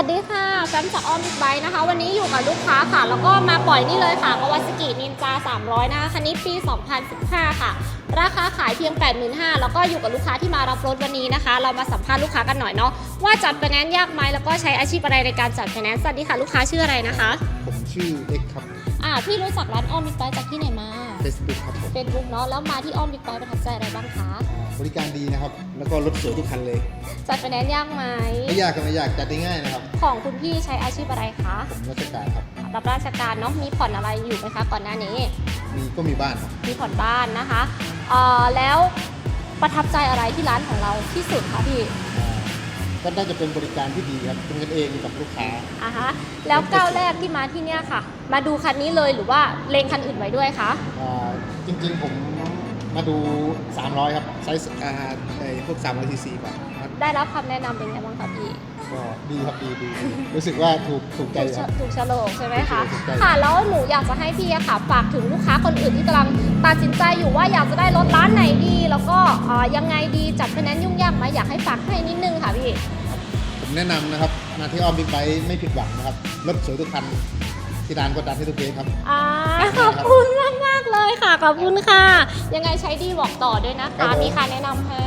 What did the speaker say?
วัสดีค่ะแฟมจากออมบิ๊กไบค์นะคะ วันนี้อยู่กับลูกค้าค่ะ แล้วก็มาปล่อยนี่เลยค่ะกวาสกินินจา 300 นะคะคันนี้ปี 2015 ค่ะราคา ขายเพียง 85,000แล้วก็อยู่กับลูกค้าที่มารับรถวันนี้นะคะ เรามาสัมภาษณ์ลูกค้ากันหน่อยเนาะว่าจัดไฟแนนซ์ยากไหมแล้วก็ใช้อาชีพอะไรในการจัดไฟแนนซ์สวัสดีค่ะลูกค้าชื่ออะไรนะคะผมชื่อเอ็กครับอ่าพี่รู้จักร้านออมบิ๊กไบค์จากที่ไหนมา Facebook ครับผมเฟซบุ๊กเนาะแล้วมาที่ออมบิ๊กไบค์ประทับใจอะไรบ้างคะอ่าบริการดีนะครับ แล้วก็รถสวยทุกคันเลยจัดไฟแนนซ์ยากไหมไม่ยากก็ไม่ยากจัดได้ง่ายนะครับของคุณพี่ใช้อาชีพอะไรคะผมราชการครับรับราชการเนาะมีผ่อนอะไรอยู่ไหมคะก่อนหน้านี้มีก็มีบ้านครับมีผ่อนบ้านนะคะเอ่อ แล้วประทับใจอะไรที่ร้านของเราที่สุดคะพี่อ่าก็น่าจะเป็นบริการที่ดีครับเป็นกันเองกับลูกค้าอะฮะแล้วก้าวแรกที่มาที่เนี่ยค่ะ มาดูคันนี้เลยหรือว่าเลงคันอื่นไว้ด้วยคะอ่าจริงๆผมมาดู 300 ครับไซส์อ่าไอ้พวก300 cc ก่อนนะครับได้รับคำแนะนำเป็นไงบ้างคะพี่ก็ดีครับดีดีดีรู้สึกว่าถูกถูกใจถูกคชะรับถูกฉลกใช่ไหมคะถูกใจค่ะแล้วหนูอยากจะให้พี่อะค่ะฝากถึงลูกค้าคนอื่นที่กำลัง ตัดสินใจอยู่ว่าอยากจะได้รถร้านไหนดี แล้วก็เอ่อยังไงดีจัดไฟแนนซ์ยุ่งยากไหมอยากให้ฝากให้นิดนึงค่ะพี่ผมแนะนำนะครับมาที่ออมบิ๊กไบค์ไม่ผิดหวังนะครับรถสวยทุกคันที่ร้านก็ดันให้ทุกเคสครับอ่าขอบคุณมากมากๆเลยค่ะขอบคุณค่ะ ยังไงใช้ดีบอกต่อด้วยนะครัคะบผมมีค่าแนะนำให้